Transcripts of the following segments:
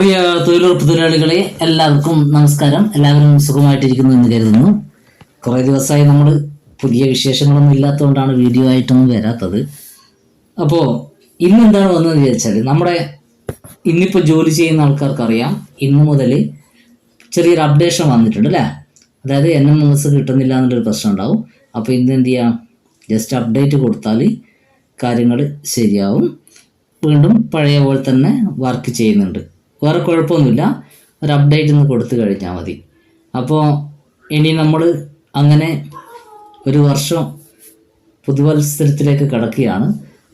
പ്രിയ തൊഴിലുറപ്പ് തൊഴിലാളികളെ എല്ലാവർക്കും നമസ്കാരം. എല്ലാവരും സുഖമായിട്ടിരിക്കുന്നു എന്ന് കരുതുന്നു. കുറേ ദിവസമായി നമ്മൾ പുതിയ വിശേഷങ്ങളൊന്നും ഇല്ലാത്തതുകൊണ്ടാണ് വീഡിയോ ആയിട്ടൊന്നും വരാത്തത്. അപ്പോൾ ഇന്ന് എന്താണ് വന്നതെന്ന് വിചാരിച്ചാൽ നമ്മുടെ ഇന്നിപ്പോൾ ജോലി ചെയ്യുന്ന ആൾക്കാർക്ക് അറിയാം ഇന്ന് മുതൽ ചെറിയൊരു അപ്ഡേഷൻ വന്നിട്ടുണ്ട് അല്ലേ? അതായത് എൻ എം എസ് കിട്ടുന്നില്ല എന്നുള്ളൊരു പ്രശ്നം ഉണ്ടാവും. അപ്പോൾ ഇന്ന് എന്ത് ചെയ്യാം? ജസ്റ്റ് അപ്ഡേറ്റ് കൊടുത്താൽ കാര്യങ്ങൾ ശരിയാവും. വീണ്ടും പഴയ പോലെ തന്നെ വർക്ക് ചെയ്യുന്നുണ്ട്. വേറെ കുഴപ്പമൊന്നുമില്ല. ഒരു അപ്ഡേറ്റ് ഒന്ന് കൊടുത്തു കഴിഞ്ഞാൽ മതി. അപ്പോൾ ഇനി നമ്മൾ അങ്ങനെ ഒരു വർഷം പുതുവത്സരത്തിലേക്ക് കിടക്കുകയാണ്.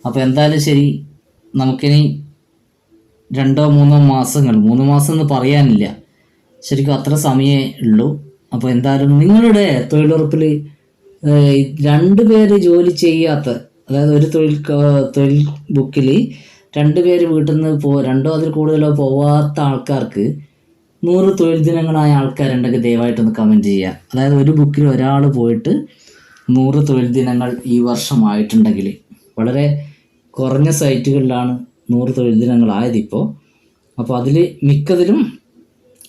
അപ്പോൾ എന്തായാലും ശരി നമുക്കിനി രണ്ടോ മൂന്നോ മാസങ്ങൾ മൂന്ന് മാസം എന്ന് പറയാനില്ല. ശരിക്കും അത്ര സമയമേ ഉള്ളൂ. അപ്പോൾ എന്തായാലും നിങ്ങളുടെ തൊഴിലുറപ്പിൽ രണ്ട് പേര് ജോലി ചെയ്യാത്ത അതായത് ഒരു തൊഴിൽ തൊഴിൽ ബുക്കിൽ രണ്ട് പേര് വീട്ടിൽ നിന്ന് പോ രണ്ടോ അതിൽ കൂടുതലോ പോവാത്ത ആൾക്കാർക്ക് നൂറ് തൊഴിൽ ദിനങ്ങളായ ആൾക്കാരുണ്ടെങ്കിൽ ദയവായിട്ടൊന്ന് കമന്റ് ചെയ്യുക. അതായത് ഒരു ബുക്കിൽ ഒരാൾ പോയിട്ട് നൂറ് തൊഴിൽ ദിനങ്ങൾ ഈ വർഷമായിട്ടുണ്ടെങ്കിൽ വളരെ കുറഞ്ഞ സൈറ്റുകളിലാണ് നൂറ് തൊഴിൽ ദിനങ്ങളായതിപ്പോൾ അപ്പോൾ അതിൽ മിക്കതിലും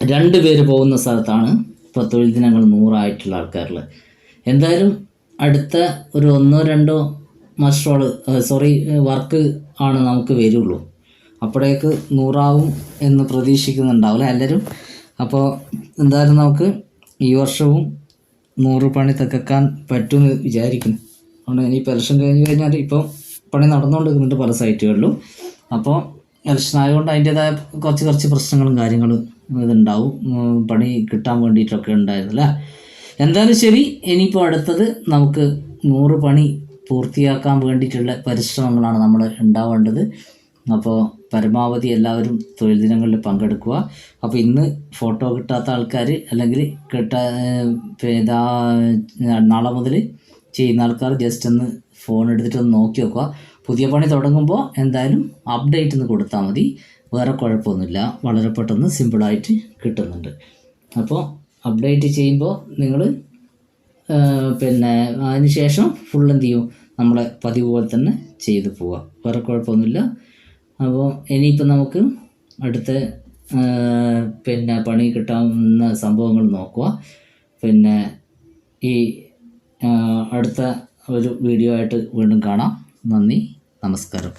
രണ്ട് പേര് പോകുന്ന സ്ഥലത്താണ് ഇപ്പോൾ തൊഴിൽ ദിനങ്ങൾ നൂറായിട്ടുള്ള ആൾക്കാരിൽ എന്തായാലും അടുത്ത ഒരു ഒന്നോ രണ്ടോ മസ്റ്ററോൾ സോറി വർക്ക് ആണ് നമുക്ക് വരുള്ളൂ. അപ്പോഴേക്ക് നൂറാവും എന്ന് പ്രതീക്ഷിക്കുന്നുണ്ടാവില്ല എല്ലാവരും? അപ്പോൾ എന്തായാലും നമുക്ക് ഈ വർഷവും നൂറ് പണി തെക്കാൻ പറ്റുമെന്ന് വിചാരിക്കുന്നു. അതുകൊണ്ട് ഇനി പെലക്ഷൻ കഴിഞ്ഞ് കഴിഞ്ഞാൽ ഇപ്പോൾ പണി നടന്നുകൊണ്ടിരിക്കുന്നുണ്ട് പല സൈറ്റുകളിലും. അപ്പോൾ ഇലക്ഷൻ ആയതുകൊണ്ട് അതിന്റേതായ കുറച്ച് കുറച്ച് പ്രശ്നങ്ങളും കാര്യങ്ങളും ഇതുണ്ടാവും. പണി കിട്ടാൻ വേണ്ടിയിട്ടൊക്കെ ഉണ്ടായിരുന്നില്ല എന്തായാലും ശരി ഇനിയിപ്പോൾ അടുത്തത് നമുക്ക് നൂറ് പണി പൂർത്തിയാക്കാൻ വേണ്ടിയിട്ടുള്ള പരിശ്രമങ്ങളാണ് നമ്മൾ ഉണ്ടാവേണ്ടത്. അപ്പോൾ പരമാവധി എല്ലാവരും തൊഴിൽ ദിനങ്ങളിൽ പങ്കെടുക്കുക. അപ്പോൾ ഇന്ന് ഫോട്ടോ കിട്ടാത്ത ആൾക്കാർ അല്ലെങ്കിൽ കിട്ടാ ഇതാ നാളെ മുതൽ ചെയ്യുന്ന ആൾക്കാർ ജസ്റ്റ് ഒന്ന് ഫോൺ എടുത്തിട്ട് ഒന്ന് നോക്കി നോക്കുക പുതിയ പണി തുടങ്ങുമ്പോൾ എന്തായാലും അപ്ഡേറ്റ് ഒന്ന് കൊടുത്താൽ മതി. വേറെ കുഴപ്പമൊന്നുമില്ല. വളരെ പെട്ടെന്ന് സിമ്പിളായിട്ട് കിട്ടുന്നുണ്ട്. അപ്പോൾ അപ്ഡേറ്റ് ചെയ്യുമ്പോൾ നിങ്ങൾ പിന്നെ അതിന് ശേഷം ഫുൾ എന്ത് ചെയ്യും? നമ്മളെ പതിവ് പോലെ തന്നെ ചെയ്തു പോവുക വേറെ കുഴപ്പമൊന്നുമില്ല. അപ്പോൾ ഇനിയിപ്പോൾ നമുക്ക് അടുത്ത പിന്നെ പണി കിട്ടാവുന്ന സംഭവങ്ങൾ നോക്കുക പിന്നെ ഈ അടുത്ത ഒരു വീഡിയോ ആയിട്ട് വീണ്ടും കാണാം. നന്ദി നമസ്കാരം.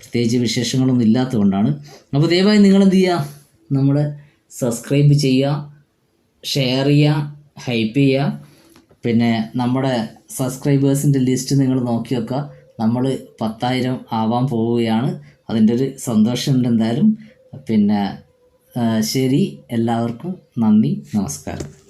പ്രത്യേകിച്ച് വിശേഷങ്ങളൊന്നും ഇല്ലാത്തതുകൊണ്ടാണ്. അപ്പോൾ ദയവായി നിങ്ങൾ എന്ത് ചെയ്യുക നമ്മൾ സബ്സ്ക്രൈബ് ചെയ്യുക ഷെയർ ചെയ്യുക ഹൈപ്പ് ചെയ്യുക പിന്നെ നമ്മുടെ സബ്സ്ക്രൈബേഴ്സിന്റെ ലിസ്റ്റ് നിങ്ങൾ നോക്കി വെക്കുക നമ്മൾ പത്തായിരം ആവാൻ പോവുകയാണ്. അതിന്റെ ഒരു സന്തോഷമുണ്ട് എന്തായാലും. പിന്നെ ശരി. എല്ലാവർക്കും നന്ദി. നമസ്കാരം.